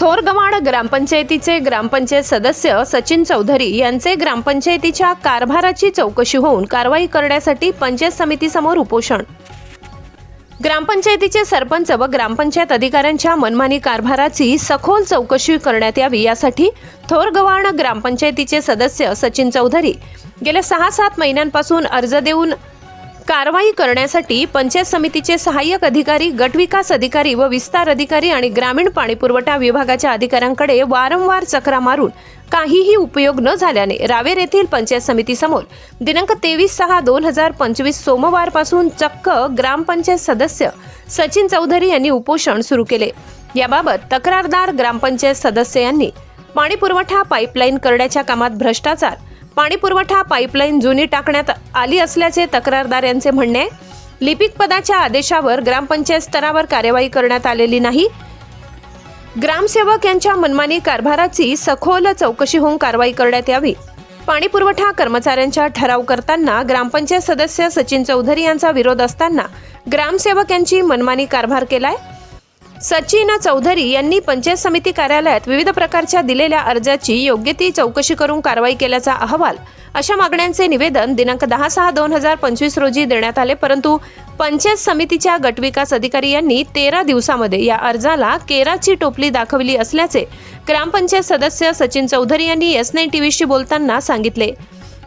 थोरगव्हाण ग्रामपंचायतीचे ग्रामपंचायत सदस्य सचिन चौधरी यांचे ग्रामपंचायतीच्या कारभाराची चौकशी होऊन कारवाई करण्यासाठी पंचायत समितीसमोर उपोषण. ग्रामपंचायतीचे सरपंच व ग्रामपंचायत अधिकाऱ्यांच्या मनमानी कारभाराची सखोल चौकशी करण्यात यावी यासाठी थोरगव्हाण ग्रामपंचायतीचे सदस्य सचिन चौधरी गेल्या सहा सात महिन्यांपासून अर्ज देऊन कारवाई करण्यासाठी पंचायत समितीचे सहाय्यक अधिकारी गटविकास अधिकारी व विस्तार अधिकारी आणि ग्रामीण पाणीपुरवठा विभागाच्या अधिकाऱ्यांकडे वारंवार चक्रा मारून काहीही उपयोग न झाल्याने रावेर येथील पंचायत समितीसमोर दिनांक तेवीस सहा दोन हजार पंचवीस सोमवारपासून चक्क ग्रामपंचायत सदस्य सचिन चौधरी यांनी उपोषण सुरू केले. याबाबत तक्रारदार ग्रामपंचायत सदस्य यांनी पाणीपुरवठा पाईपलाईन करण्याच्या कामात भ्रष्टाचार पाणीपुरवठा पाईपलाईन जुनी टाकण्यात आली असल्याचे तक्रारदार यांचे म्हणणे लिपिक पदाच्या आदेशावर ग्रामपंचायत स्तरावर कार्यवाही करण्यात आलेली नाही. ग्रामसेवक यांच्या मनमानी कारभाराची सखोल चौकशी होऊन कारवाई करण्यात यावी. पाणीपुरवठा कर्मचाऱ्यांच्या ठराव करताना ग्रामपंचायत सदस्य सचिन चौधरी यांचा विरोध असताना ग्रामसेवक यांची मनमानी कारभार केलाय. सचिन चौधरी यांनी पंचायत समिती कार्यालयात विविध प्रकारच्या दिलेल्या अर्जाची योग्य ती चौकशी करून कारवाई केल्याचा अहवाल. अशा मागण्यांचे निवेदन दिनांक दहा सहा दोन हजार पंचवीस रोजी देण्यात आले परंतु पंचायत समितीच्या गटविकास अधिकारी यांनी तेरा दिवसामध्ये या अर्जाला केराची टोपली दाखवली असल्याचे ग्रामपंचायत सदस्य सचिन चौधरी यांनी एस नाईन टीव्हीशी बोलताना सांगितले.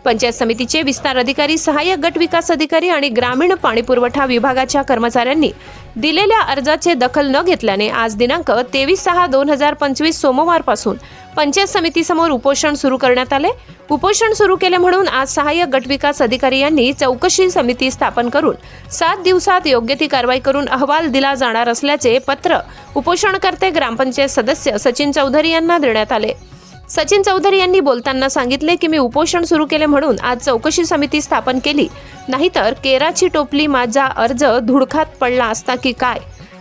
पंचायत समितीचे विस्तार अधिकारी सहाय्यक गट विकास अधिकारी आणि ग्रामीण पाणीपुरवठा विभागाच्या कर्मचाऱ्यांनी दिलेल्या अर्जाचे दखल न घेतल्याने आज दिनांक तेवीस सहा दोन हजार पंचवीस सोमवारपासून पंचायत समितीसमोर उपोषण सुरू करण्यात आले. उपोषण सुरू केले म्हणून आज सहाय्यक गटविकास अधिकारी यांनी चौकशी समिती स्थापन करून सात दिवसात योग्य ती कारवाई करून अहवाल दिला जाणार असल्याचे पत्र उपोषणकर्ते ग्रामपंचायत सदस्य सचिन चौधरी यांना देण्यात आले. सचिन चौधरी यांनी बोलताना सांगितले की मी उपोषण सुरू केले म्हणून आज चौकशी समिती स्थापन केली. नाहीतर केराची टोपली माझा अर्ज धुडखात पडला असता की काय?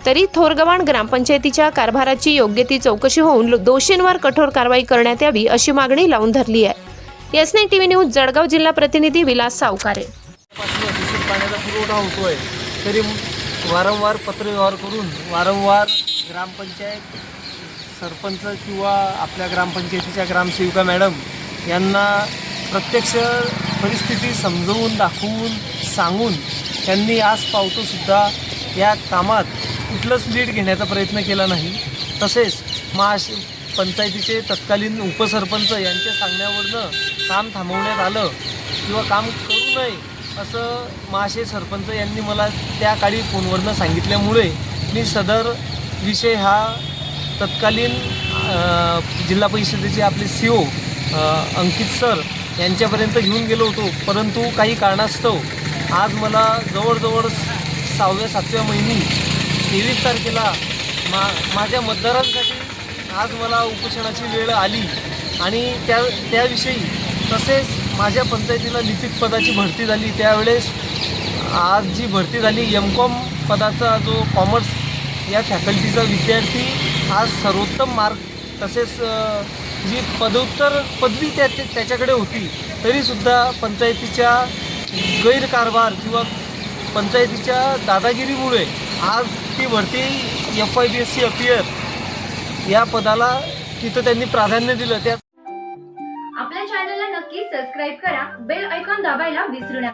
तरी थोरगव्हाण ग्रामपंचायतीच्या कारभाराची योग्य ती चौकशी होऊन दोषींवर कठोर कारवाई करण्यात यावी अशी मागणी लावून धरली आहे. S nine TV news Jalgaon जिल्हा प्रतिनिधी विलास सावकारे. पाण्याचा पुरवठा होतोय. तरी वारंवार पत्रव्यवहार करून वारंवार ग्रामपंचायत सरपंच किंवा आपल्या ग्रामपंचायतीच्या ग्रामसेविका मॅडम यांना प्रत्यक्ष परिस्थिती समजवून दाखवून सांगून त्यांनी आज पावतोसुद्धा या कामात कुठलंच लीड घेण्याचा प्रयत्न केला नाही. तसेच महाश पंचायतीचे तत्कालीन उपसरपंच यांच्या सांगण्यावरनं काम थांबवण्यात आलं किंवा काम करू नये असं महाशय सरपंच यांनी मला त्या काळी फोनवरनं सांगितल्यामुळे मी सदर विषय हा तत्कालीन जिल्हा परिषदेचे आपले सी ओ अंकित सर यांच्यापर्यंत घेऊन गेलो होतो. परंतु काही कारणास्तव आज मला जवळजवळ सहाव्या सातव्या महिनी तेवीस तारखेला मा माझ्या मतदारांसाठी आज मला उपोषणाची वेळ आली. आणि त्या त्याविषयी तसेच माझ्या पंचायतीला लिपिक पदाची भरती झाली. त्यावेळेस आज जी भरती झाली एम कॉम पदाचा जो कॉमर्स या फॅकल्टीचा विद्यार्थी आज सर्वोत्तम मार्ग तसेच जी पदोत्तर पदवी त्या- त्याच्याकडे होती तरीसुद्धा पंचायतीच्या गैरकारभार किंवा पंचायतीच्या दादागिरीमुळे आज ती भरती F I B S C appear या पदाला तिथं त्यांनी प्राधान्य दिलं. त्या आपल्या चॅनलला नक्की सबस्क्राईब करा बेल ऐकॉन दाबायला विसरू नका.